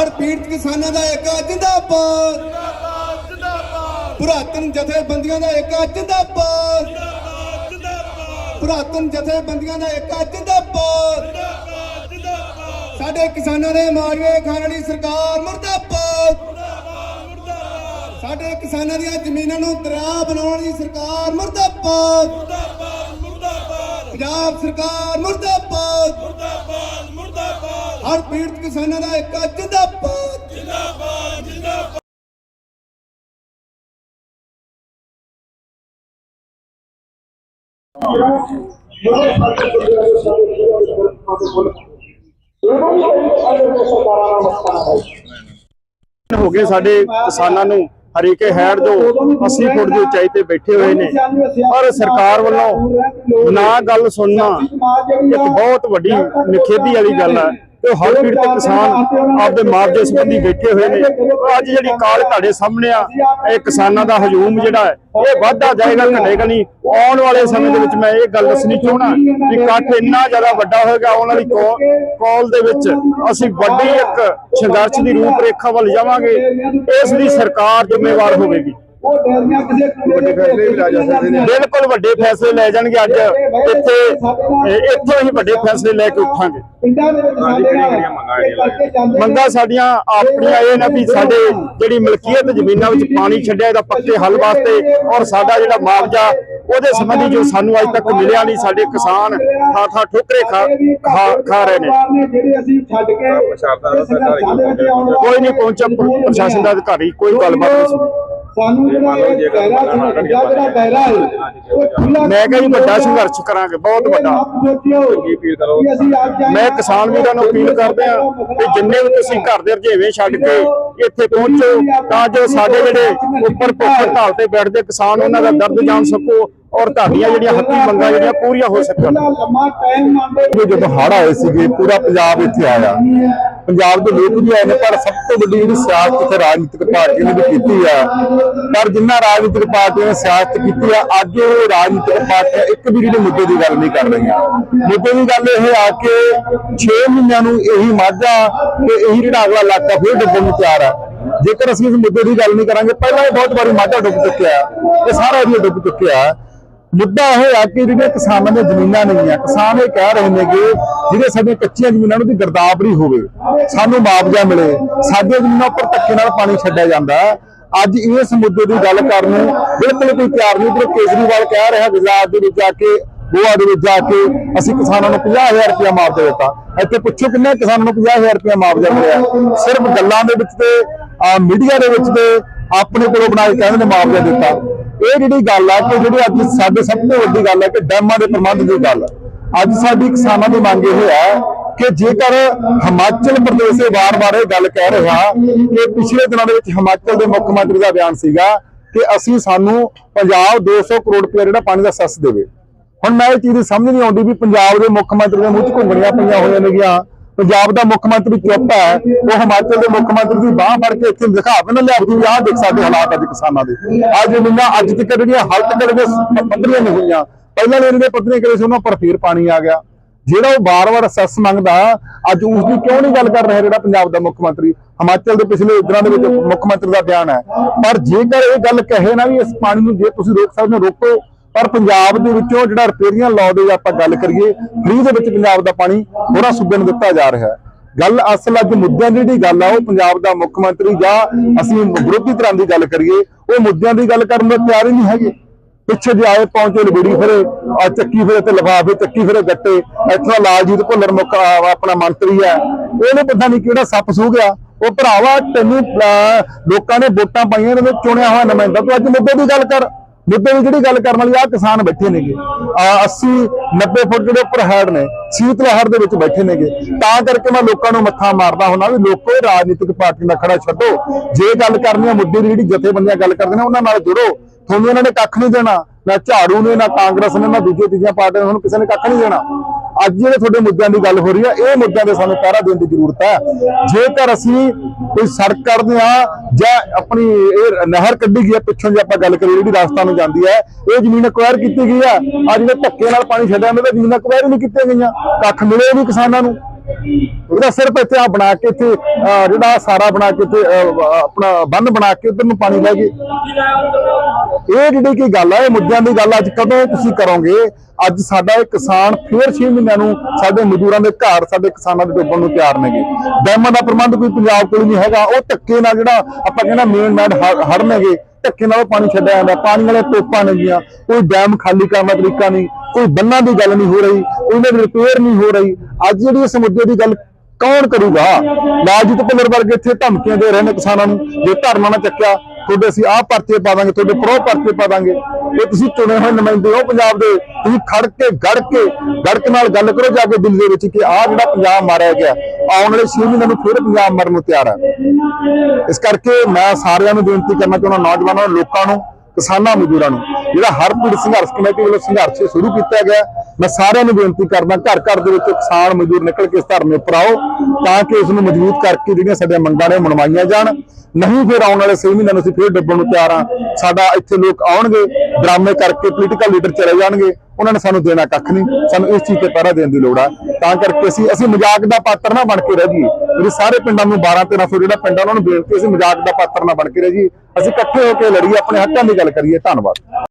ਹੜ ਪੀੜਤ ਕਿਸਾਨਾਂ ਦਾ ਏਕਾ ਜਿੰਦਾਬਾਦ। ਜਿੰਦਾਬਾਦ ਜਿੰਦਾਬਾਦ। ਪੁਰਾਤਨ ਜਥੇਬੰਦੀਆਂ ਦਾ ਏਕਾ ਜਿੰਦਾਬਾਦ। ਜਿੰਦਾਬਾਦ ਜਿੰਦਾਬਾਦ। ਪੁਰਾਤਨ ਜਥੇਬੰਦੀਆਂ ਦਾ ਏਕਾ ਜਿੰਦਾਬਾਦ। ਜਿੰਦਾਬਾਦ ਜਿੰਦਾਬਾਦ। ਸਾਡੇ ਕਿਸਾਨਾਂ ਦੇ ਮਾਰਵੇ ਖਾਣ ਵਾਲੀ ਸਰਕਾਰ ਮੁਰਦਾਬਾਦ। ਸਾਡੇ ਕਿਸਾਨਾਂ ਦੀਆਂ ਜ਼ਮੀਨਾਂ ਨੂੰ ਦਰਿਆ ਬਣਾਉਣ ਦੀ ਸਰਕਾਰ ਮੁਰਦਾਬਾਦ। ਮੁਰਦਾਬਾਦ ਮੁਰਦਾਬਾਦ। ਪੰਜਾਬ ਸਰਕਾਰ ਮੁਰਦਾਬਾਦ। ਮੁਰਦਾਬਾਦ। ਹੜ ਪੀੜਤ ਕਿਸਾਨਾਂ ਦਾ ਏਕਾ ਜਿੰਦਾਬਾਦ। ਜਿੰਦਾਬਾਦ ਜਿੰਦਾਬਾਦ। ਹੋ ਗਏ ਸਾਡੇ ਕਿਸਾਨਾਂ ਨੂੰ ਹਰੀਕੇ ਹੈਡ ਜੋ 80 ਫੁੱਟ ਦੀ ਉਚਾਈ ਤੇ ਬੈਠੇ ਹੋਏ ਨੇ। ਪਰ ਸਰਕਾਰ ਵੱਲੋਂ ਨਾ ਗੱਲ ਸੁਣਨਾ ਇੱਕ ਬਹੁਤ ਵੱਡੀ ਨਿਖੇਧੀ ਵਾਲੀ ਗੱਲ ਹੈ ਤੇ ਹਰ ਪੀੜਤ ਕਿਸਾਨ ਆਪਦੇ ਮੁਆਵਜ਼ੇ ਸੰਬੰਧੀ ਬੈਠੇ ਹੋਏ ਨੇ। ਅੱਜ ਜਿਹੜੀ ਕਾਲ ਤੁਹਾਡੇ ਸਾਹਮਣੇ ਆ ਇਹ ਕਿਸਾਨਾਂ ਦਾ ਹਜੂਮ ਜਿਹੜਾ ਹੈ ਇਹ ਵੱਧਦਾ ਜਾਏਗਾ ਘਟੇਗਾ ਨਹੀਂ? ਆਉਣ ਵਾਲੇ ਸਮੇਂ ਦੇ ਵਿੱਚ ਮੈਂ ਇਹ ਗੱਲ ਦੱਸਣੀ ਚਾਹਣਾ ਕਿ ਇਕੱਠ ਇੰਨਾ ਜ਼ਿਆਦਾ ਵੱਡਾ ਹੋਏਗਾ ਆਉਣ ਵਾਲੀ ਕਾਲ ਦੇ ਵਿੱਚ ਅਸੀਂ ਵੱਡੀ ਇੱਕ ਸੰਘਰਸ਼ ਦੀ ਰੂਪਰੇਖਾ ਵੱਲ ਜਾਵਾਂਗੇ। ਇਸ ਦੀ ਸਰਕਾਰ ਜ਼ਿੰਮੇਵਾਰ ਹੋਵੇਗੀ। ਉਹ ਡੈਰੀਆਂ ਕਿਸੇ ਵੱਡੇ ਫੈਸਲੇ ਵੀ ਲੈ ਜਾ ਸਕਦੇ ਨੇ। ਬਿਲਕੁਲ ਵੱਡੇ ਫੈਸਲੇ ਲੈ ਜਾਣਗੇ ਅੱਜ। ਇੱਥੇ ਇੱਥੋਂ ਹੀ ਵੱਡੇ ਫੈਸਲੇ ਲੈ ਕੇ ਉੱਠਾਂਗੇ। ਪਿੰਡਾਂ ਦੇ ਵਿੱਚ ਸਾਡੇ। ਮੰਗਾ ਸਾਡੀਆਂ ਆਪਣੀਆਂ ਇਹ ਨਾ ਵੀ ਸਾਡੇ ਜਿਹੜੀ ਮਲਕੀਅਤ ਜ਼ਮੀਨਾਂ ਵਿੱਚ ਪਾਣੀ ਛੱਡਿਆ ਇਹਦਾ ਪੱਕੇ ਹੱਲ ਵਾਸਤੇ ਔਰ ਸਾਡਾ ਜਿਹੜਾ ਮੁਆਵਜ਼ਾ ਉਹਦੇ ਸੰਬੰਧੀ ਜੋ ਸਾਨੂੰ ਅੱਜ ਤੱਕ ਮਿਲਿਆ ਨਹੀਂ ਸਾਡੇ ਕਿਸਾਨ ਥਾਂ ਥਾਂ ਠੋਕਰੇ ਖਾ ਰਹੇ ਨੇ। ਜਿਹੜੇ ਅਸੀਂ ਛੱਡ ਕੇ ਕੋਈ ਨਹੀਂ ਪਹੁੰਚਿਆ ਪ੍ਰ- ਪ੍ਰਸ਼ਾਸਨ ਦਾ ਅਧਿਕਾਰੀ ਕੋਈ ਗੱਲਬਾਤ ਨਹੀਂ ਸੀ। ਸਾਨੂੰ ਜਿਹੜਾ ਇਹ ਦਾਇਰਾ ਸੀ ਜਿਹੜਾ ਦਾਇਰਾ ਹੈ ਉਹ ਖੁੱਲਾ ਮੈਂ ਕਿਹਾ ਜੀ ਵੱਡਾ ਸੰਘਰਸ਼ ਕਰਾਂਗੇ ਬਹੁਤ ਵੱਡਾ। ਮੈਂ ਕਿਸਾਨ ਵੀਰਾਂ ਨੂੰ ਅਪੀਲ ਕਰਦੇ ਆ ਕਿ ਜਿੰਨੇ ਵੀ ਤੁਸੀਂ ਘਰ ਦੇ ਰਜੇਵੇਂ ਛੱਡ ਕੇ ਇੱਥੇ ਪਹੁੰਚੋ ਤਾਂ ਜੋ ਸਾਡੇ ਜਿਹੜੇ ਉੱਪਰ ਭੁੱਖ ਹੜਤਾਲ ਤੇ ਬੈਠਦੇ ਕਿਸਾਨ ਉਹਨਾਂ ਦਾ ਦਰਦ ਜਾਣ ਸਕੋ ਔਰ ਤੁਹਾਡੀਆਂ ਜਿਹੜੀਆਂ ਹੱਕੀ ਮੰਗਾਂ ਜਿਹੜੀਆਂ ਪੂਰੀਆਂ ਹੋ ਸਕਣ। ਜਦੋਂ ਹੜ੍ਹ ਆਏ ਸੀਗੇ ਪੂਰਾ ਪੰਜਾਬ ਇੱਥੇ ਆਇਆ। ਪੰਜਾਬ ਦੇ ਲੋਕ ਵੀ ਆਏ ਨੇ, ਪਰ ਸਭ ਤੋਂ ਵੱਡੀ ਜਿਹੜੀ ਸਿਆਸਤ ਇੱਥੇ ਰਾਜਨੀਤਿਕ ਪਾਰਟੀਆਂ ਨੇ ਵੀ ਕੀਤੀ ਆ। ਪਰ ਜਿੰਨਾ ਰਾਜਨੀਤਿਕ ਪਾਰਟੀਆਂ ਨੇ ਸਿਆਸਤ ਕੀਤੀ ਆ, ਅੱਜ ਉਹ ਰਾਜਨੀਤਿਕ ਪਾਰਟੀਆਂ ਇੱਕ ਵੀ ਜਿਹੜੇ ਮੁੱਦੇ ਦੀ ਗੱਲ ਨਹੀਂ ਕਰ ਰਹੀਆਂ। ਮੁੱਦੇ ਦੀ ਗੱਲ ਇਹ ਆ ਕਿ 6 ਮਹੀਨਿਆਂ ਨੂੰ ਇਹੀ ਮਾਝਾ ਤੇ ਇਹੀ ਜਿਹੜਾ ਅਗਲਾ ਇਲਾਕਾ ਫਿਰ ਡੁੱਬਣ ਨੂੰ ਤਿਆਰ ਆ। ਜੇਕਰ ਅਸੀਂ ਇਸ ਮੁੱਦੇ ਦੀ ਗੱਲ ਨਹੀਂ ਕਰਾਂਗੇ, ਪਹਿਲਾਂ ਇਹ ਬਹੁਤ ਵਾਰੀ ਮਾਝਾ ਡੁੱਬ ਚੁੱਕਿਆ। ਇਹ ਸਾਰਾ ਏਰੀਆ ਡੁੱਬ ਚੁੱਕਿਆ। ਮੁੱਦਾ ਇਹ ਆ ਕਿ ਜਿਹੜੀਆਂ ਕਿਸਾਨਾਂ ਦੀਆਂ ਜ਼ਮੀਨਾਂ ਨਹੀਂ ਆ ਕਿਸਾਨ ਇਹ ਕਹਿ ਰਹੇ ਨੇਗੇ ਜਿਹੜੇ ਸਾਡੀਆਂ ਕੱਚੀਆਂ ਜ਼ਮੀਨਾਂ ਨੂੰ ਦੀ ਗਰਦਾਵਰੀ ਹੋਵੇ, ਸਾਨੂੰ ਮੁਆਵਜ਼ਾ ਮਿਲੇ, ਸਾਡੀਆਂ ਜ਼ਮੀਨਾਂ ਉੱਪਰ ਧੱਕੇ ਨਾਲ ਪਾਣੀ ਛੱਡਿਆ ਜਾਂਦਾ ਅੱਜ ਇਸ ਮੁੱਦੇ ਦੀ ਗੱਲ ਕਰਨ ਨੂੰ ਬਿਲਕੁਲ ਕੋਈ ਤਿਆਰ ਨਹੀਂ ਪਰ ਕੇਜਰੀਵਾਲ ਕਹਿ ਰਿਹਾ ਗੁਜਰਾਤ ਦੇ ਵਿੱਚ ਜਾ ਕੇ, ਗੋਆ ਦੇ ਵਿੱਚ ਜਾ ਕੇ ਅਸੀਂ ਕਿਸਾਨਾਂ ਨੂੰ 50000 ਰੁਪਇਆ ਮੁਆਵਜ਼ਾ ਦਿੱਤਾ। ਇੱਥੇ ਪੁੱਛੋ ਕਿੰਨੇ ਕਿਸਾਨਾਂ ਨੂੰ 50000 ਰੁਪਇਆ ਮੁਆਵਜ਼ਾ ਮਿਲਿਆ। ਸਿਰਫ ਗੱਲਾਂ ਦੇ ਵਿੱਚ ਤੇ ਮੀਡੀਆ ਦੇ ਵਿੱਚ ਤੇ ਆਪਣੇ ਕੋਲੋਂ ਬਣਾ ਕੇ ਕਹਿੰਦੇ ਨੇ ਮੁਆਵਜ਼ਾ ਦਿੱਤਾ। ਇਹ ਜਿਹੜੀ ਗੱਲ ਆ ਕਿ ਜਿਹੜੀ ਅੱਜ ਸਾਡੇ ਸਭ ਤੋਂ ਵੱਡੀ ਗੱਲ ਹੈ ਕਿ ਡੈਮਾਂ ਦੇ ਪ੍ਰਬੰਧ ਦੀ ਗੱਲ ਅੱਜ ਸਾਡੀ ਕਿਸਾਨਾਂ ਦੀ ਮੰਗ ਇਹ ਹੈ ਕਿ ਜੇਕਰ ਹਿਮਾਚਲ ਪ੍ਰਦੇਸ਼ ਦੇ ਵਾਰ-ਵਾਰ ਇਹ ਗੱਲ ਕਹਿ ਰਿਹਾ ਕਿ ਪਿਛਲੇ ਦਿਨਾਂ ਦੇ ਵਿੱਚ ਹਿਮਾਚਲ ਦੇ ਮੁੱਖ ਮੰਤਰੀ ਦਾ ਬਿਆਨ ਸੀਗਾ ਕਿ ਅਸੀਂ ਸਾਨੂੰ ਪੰਜਾਬ 200 ਕਰੋੜ ਰੁਪਏ ਜਿਹੜਾ ਪਾਣੀ ਦਾ ਸੱਸ ਦੇਵੇ। ਹੁਣ ਮੈਂ ਇਹ ਚੀਜ਼ ਸਮਝ ਨਹੀਂ ਆਉਂਦੀ ਵੀ ਪੰਜਾਬ ਦੇ ਮੁੱਖ ਮੰਤਰੀ ਦੇ ਮੂੰਹ 'ਚ ਘੁੰਗਣੀਆਂ ਪਈਆਂ ਹੋਈਆਂ ਨੇਗੀਆਂ। ਪੰਜਾਬ ਦਾ ਮੁੱਖ ਮੰਤਰੀ ਚੁੱਪ ਹੈ, ਉਹ ਹਿਮਾਚਲ ਦੇ ਮੁੱਖ ਮੰਤਰੀ ਦੀ ਬਾਹ ਫੜ ਕੇ ਇੱਥੇ ਦਿਖਾ ਦੇਣ ਲਿਆ ਆਹ ਦੇਖ ਸਾਡੇ ਹਾਲਾਤ ਅੱਜ ਕਿਸਾਨਾਂ ਦੇ। ਅੱਜ ਜ਼ਮੀਨਾਂ ਅੱਜ ਤੱਕ ਜਿਹੜੀਆਂ ਹਾਲਤ ਕਰਦੇ ਪੱਧਰੀਆਂ ਨਹੀਂ ਹੋਈਆਂ। ਪਹਿਲਾਂ ਇਹਨਾਂ ਦੇ ਪੱਧਰੀਆਂ ਕਰੇ ਸੀ, ਉਹਨਾਂ ਪਰ ਫੇਰ ਪਾਣੀ ਆ ਗਿਆ। ਜਿਹੜਾ ਉਹ ਬਾਰ-ਬਾਰ ਅਸੈਸ ਮੰਗਦਾ, ਅੱਜ ਉਸ ਦੀ ਕਿਉਂ ਨਹੀਂ ਗੱਲ ਕਰ ਰਿਹਾ ਜਿਹੜਾ ਪੰਜਾਬ ਦਾ ਮੁੱਖ ਮੰਤਰੀ? ਹਿਮਾਚਲ ਦੇ ਪਿਛਲੇ ਦਿਨਾਂ ਦੇ ਵਿੱਚ ਮੁੱਖ ਮੰਤਰੀ ਦਾ ਬਿਆਨ ਹੈ। ਪਰ ਜੇਕਰ ਇਹ ਗੱਲ ਕਹੇ ਨਾ ਵੀ ਇਸ ਪਾਣੀ ਨੂੰ ਜੇ ਤੁਸੀਂ ਰੋਕ ਸਕਦੇ ਹੋ, ਰੋਕੋ। ਪਰ ਪੰਜਾਬ ਦੇ ਵਿੱਚੋਂ ਜਿਹੜਾ ਰਿਪੇਰੀਅਨ ਲਾਅ ਦੇ ਆਪਾਂ ਗੱਲ ਕਰੀਏ ਫ੍ਰੀ ਦੇ ਵਿੱਚ ਪੰਜਾਬ ਦਾ ਪਾਣੀ ਹੋਰਾਂ ਸੂਬਿਆਂ ਨੂੰ ਦਿੱਤਾ ਜਾ ਰਿਹਾ ਹੈ। ਗੱਲ ਅਸਲ ਅੱਜ ਮੁੱਦਿਆਂ ਦੀ ਜਿਹੜੀ ਗੱਲ ਆ ਉਹ ਪੰਜਾਬ ਦਾ ਮੁੱਖ ਮੰਤਰੀ ਜਾਂ ਅਸੀਂ ਵਿਰੋਧੀ ਧਿਰਾਂ ਦੀ ਗੱਲ ਕਰੀਏ ਉਹ ਮੁੱਦਿਆਂ ਦੀ ਗੱਲ ਕਰਨ ਨੂੰ ਤਿਆਰ ਹੀ ਨਹੀਂ ਹੈਗੇ। ਪਿੱਛੇ ਜੇ ਆਏ ਪਹੁੰਚੇ ਲਬੜੀ ਫਿਰੇ ਆ ਚੱਕੀ ਫਿਰੇ ਤੇ ਲਫਾਫੇ ਚੱਕੀ ਫਿਰੇ ਗੱਟੇ ਇੱਥੋਂ ਲਾਲਜੀਤ ਭੁੱਲਰ ਮੁੱਖ ਆਪਣਾ ਮੰਤਰੀ ਹੈ। ਉਹਨੇ ਪਤਾ ਨਹੀਂ ਕਿਹੜਾ ਸੱਪ ਸੂ ਗਿਆ। ਉਹ ਭਰਾਵਾ ਤੈਨੂੰ ਅਹ, ਲੋਕਾਂ ਨੇ ਵੋਟਾਂ ਪਾਈਆਂ ਨੇ ਚੁਣਿਆ ਹੋਇਆ ਨੁਮਾਇੰਦਾ ਤੂੰ ਅੱਜ ਮੁੱਦੇ ਦੀ ਗੱਲ ਕਰ। ਮੁੱਦੇ ਦੀ ਜਿਹੜੀ ਗੱਲ ਕਰਨ ਵਾਲੀ ਆ ਕਿਸਾਨ ਬੈਠੇ ਨੇਗੇ। ਆ 80 90 ਫੁੱਟ ਜਿਹੜੇ ਉੱਪਰ ਹੈਡ ਨੇ ਸੀਤ ਲਹਿਰ ਦੇ ਵਿੱਚ ਬੈਠੇ ਨੇਗੇ। ਤਾਂ ਕਰਕੇ ਮੈਂ ਲੋਕਾਂ ਨੂੰ ਮੱਥਾ ਮਾਰਦਾ ਹੁੰਦਾ ਵੀ ਲੋਕੋ, ਰਾਜਨੀਤਿਕ ਪਾਰਟੀ ਨਾਲ ਖੜਾ ਛੱਡੋ। ਜੇ ਗੱਲ ਕਰਨੀ ਆ ਮੁੱਦੇ ਦੀ, ਜਿਹੜੀ ਜਥੇਬੰਦੀਆਂ ਗੱਲ ਕਰਦੇ ਨੇ, ਉਹਨਾਂ ਨਾਲ ਜੁੜੋ। ਤੁਹਾਨੂੰ ਇਹਨਾਂ ਨੇ ਕੱਖ ਨਹੀਂ ਦੇਣਾ, ਨਾ ਝਾੜੂ ਨੇ, ਨਾ ਕਾਂਗਰਸ ਨੇ, ਨਾ ਦੂਜੇ ਤੀਜੀਆਂ ਪਾਰਟੀਆਂ ਨੇ ਹੁਣ ਕਿਸੇ ਨੇ ਕੱਖ ਨਹੀਂ ਦੇਣਾ। ਅੱਜ ਜਿਹੜੇ ਤੁਹਾਡੇ ਮੁੱਦਿਆਂ ਦੀ ਗੱਲ ਹੋ ਰਹੀ ਹੈ ਇਹ ਮੁੱਦਿਆਂ ਦੇ ਸਾਨੂੰ ਪਹਿਰਾ ਦੇਣ ਦੀ ਜ਼ਰੂਰਤ ਹੈ। ਜੇਕਰ ਅਸੀਂ ਕੋਈ ਸੜਕ ਕਰਦੇ ਆ ਜਾਂ ਆਪਣੀ ਇਹ ਨਹਿਰ ਕੱਢੀ ਗਈ ਹੈ, ਪਿੱਛੋਂ ਜੇ ਆਪਾਂ ਗੱਲ ਕਰੀਏ ਜਿਹੜੀ ਰਾਜਸਥਾਨ ਨੂੰ ਜਾਂਦੀ ਹੈ, ਇਹ ਜ਼ਮੀਨ ਅਕਵਾਇਰ ਕੀਤੀ ਗਈ ਆ ਅੱਜ ਜਿਹੜੇ ਧੱਕੇ ਨਾਲ ਪਾਣੀ ਛੱਡਿਆ ਜਾਂਦਾ, ਤਾਂ ਜ਼ਮੀਨ ਅਕਵਾਇਰ ਹੀ ਨਹੀਂ ਕੀਤੀਆਂ ਗਈਆਂ। ਕੱਖ ਮਿਲੇ ਨਹੀਂ ਕਿਸਾਨਾਂ ਨੂੰ। ਉਹਦਾ ਸਿਰਫ ਇੱਥੇ ਆ ਬਣਾ ਕੇ ਇੱਥੇ ਜਿਹੜਾ ਸਾਰਾ ਬਣਾ ਕੇ ਇੱਥੇ ਆਪਣਾ ਬੰਨ ਬਣਾ ਕੇ ਉਧਰ ਨੂੰ ਪਾਣੀ ਲੈ ਗਏ। ਇਹ ਜਿਹੜੀ ਕੀ ਗੱਲ ਹੈ ਇਹ ਮੁੱਦਿਆਂ ਦੀ ਗੱਲ ਅੱਜ ਕਦੋਂ ਤੁਸੀਂ ਕਰੋਗੇ? ਅੱਜ ਸਾਡਾ ਇਹ ਕਿਸਾਨ ਫੇਰ 6 ਮਹੀਨਿਆਂ ਨੂੰ ਸਾਡੇ ਮਜ਼ਦੂਰਾਂ ਦੇ ਘਰ, ਸਾਡੇ ਕਿਸਾਨਾਂ ਦੇ ਡੁੱਬਣ ਨੂੰ ਤਿਆਰ ਨੇਗੇ। ਡੈਮਾਂ ਦਾ ਪ੍ਰਬੰਧ ਕੋਈ ਪੰਜਾਬ ਕੋਲ ਨਹੀਂ ਹੈਗਾ। ਉਹ ਧੱਕੇ ਨਾਲ ਜਿਹੜਾ ਆਪਾਂ ਕਹਿੰਦਾ ਮੇਨ ਮੈਡ ਹੜਨਗੇ ਧੱਕੇ ਨਾਲ ਉਹ ਪਾਣੀ ਛੱਡਿਆ ਜਾਂਦਾ। ਪਾਣੀ ਵਾਲੇ ਤੋਪਾਂ ਨੇਗੀਆਂ। ਕੋਈ ਡੈਮ ਖਾਲੀ ਕਰਨ ਦਾ ਤਰੀਕਾ ਨਹੀਂ, ਕੋਈ ਬੰਨਾਂ ਦੀ ਗੱਲ ਨਹੀਂ ਹੋ ਰਹੀ ਉਹਨਾਂ ਦੀ ਰਿਪੇਅਰ ਨਹੀਂ ਹੋ ਰਹੀ। ਅੱਜ ਜਿਹੜੀ ਇਸ ਮੁੱਦੇ ਦੀ ਗੱਲ ਕੌਣ ਕਰੂਗਾ? ਲਾਲਜੀਤ ਭੁੱਲਰ ਵਰਗੇ ਇੱਥੇ ਧਮਕੀਆਂ ਦੇ ਰਹੇ ਨੇ ਕਿਸਾਨਾਂ ਨੂੰ, ਜੇ ਧਰਨਾ ਨਾ ਚੱਕਿਆ, ਤੁਹਾਡੇ ਅਸੀਂ ਆਹ ਪਰਚੇ ਪਾ ਦਾਂਗੇ ਤੁਹਾਡੇ ਪ੍ਰੋ ਪਰਚੇ ਪਾ ਦਾਂਗੇ ਇਹ ਤੁਸੀਂ ਚੁਣੇ ਹੋਏ ਨੁਮਾਇੰਦੇ ਹੋ ਪੰਜਾਬ ਦੇ, ਤੁਸੀਂ ਖੜ ਕੇ, ਗੜ ਕੇ ਗੜਕ ਨਾਲ ਗੱਲ ਕਰੋ ਜਾ ਕੇ ਦਿੱਲੀ ਦੇ ਵਿੱਚ ਕਿ ਆਹ ਜਿਹੜਾ ਪੰਜਾਬ ਮਾਰਿਆ ਗਿਆ, ਆਉਣ ਵਾਲੇ 6 ਮਹੀਨਿਆਂ ਨੂੰ ਫਿਰ ਪੰਜਾਬ ਮਰਨ ਨੂੰ ਤਿਆਰ ਹੈ ਇਸ ਕਰਕੇ ਮੈਂ ਸਾਰਿਆਂ ਨੂੰ ਬੇਨਤੀ ਕਰਨਾ ਚਾਹੁੰਦਾ, ਨੌਜਵਾਨਾਂ ਨੂੰ, ਲੋਕਾਂ ਨੂੰ ਕਿਸਾਨਾਂ ਮਜ਼ਦੂਰਾਂ ਨੂੰ। ਜਿਹੜਾ ਹਰਪੀੜ ਸੰਘਰਸ਼ ਕਮੇਟੀ ਵੱਲੋਂ ਸੰਘਰਸ਼ ਸ਼ੁਰੂ ਕੀਤਾ ਗਿਆ। ਮੈਂ ਸਾਰਿਆਂ ਨੂੰ ਬੇਨਤੀ ਕਰਦਾ, ਘਰ ਘਰ ਦੇ ਵਿੱਚ ਕਿਸਾਨ ਮਜ਼ਦੂਰ ਨਿਕਲ ਕੇ ਇਸ ਧਰਨੇ ਉੱਪਰ ਆਓ। ਤਾਂ ਕਿ ਇਸ ਨੂੰ ਮਜ਼ਬੂਤ ਕਰਕੇ ਜਿਹੜੀਆਂ ਸਾਡੀਆਂ ਮੰਗਾਂ ਨੇ ਮਨਵਾਈਆਂ ਜਾਣ। ਨਹੀਂ ਫਿਰ ਆਉਣ ਵਾਲੇ 6 ਮਹੀਨਿਆਂ ਨੂੰ ਅਸੀਂ ਫਿਰ ਡੁੱਬਣ ਨੂੰ ਤਿਆਰ ਹਾਂ। ਸਾਡਾ ਇੱਥੇ ਲੋਕ ਆਉਣਗੇ, ਡਰਾਮੇ ਕਰਕੇ ਪੋਲੀਟੀਕਲ ਲੀਡਰ ਚਲੇ ਜਾਣਗੇ। ਉਹਨਾਂ ਨੇ ਸਾਨੂੰ ਦੇਣਾ ਕੱਖ ਨਹੀਂ। ਸਾਨੂੰ ਇਸ ਚੀਜ਼ ਤੇ ਪਹਿਰਾ ਦੇਣ ਦੀ ਲੋੜ ਆ। ਤਾਂ ਕਰਕੇ ਅਸੀਂ ਅਸੀਂ ਮਜ਼ਾਕ ਦਾ ਪਾਤਰ ਨਾ ਬਣ ਕੇ ਰਹਿ ਜਾਈਏ। ਜਿਹੜੇ ਸਾਰੇ ਪਿੰਡਾਂ ਨੂੰ 12 1300 ਜਿਹੜਾ ਪਿੰਡ ਆ, ਉਹਨਾਂ ਨੂੰ ਬੇਨਤੀ ਅਸੀਂ ਮਜ਼ਾਕ ਦਾ ਪਾਤਰ ਨਾ ਬਣ ਕੇ ਰਹਿ ਜਾਈਏ। ਅਸੀਂ ਇਕੱਠੇ ਹੋ ਕੇ ਲੜੀਏ, ਆਪਣੇ ਹੱਕਾਂ ਦੀ ਗੱਲ ਕਰੀਏ। ਧੰਨਵਾਦ।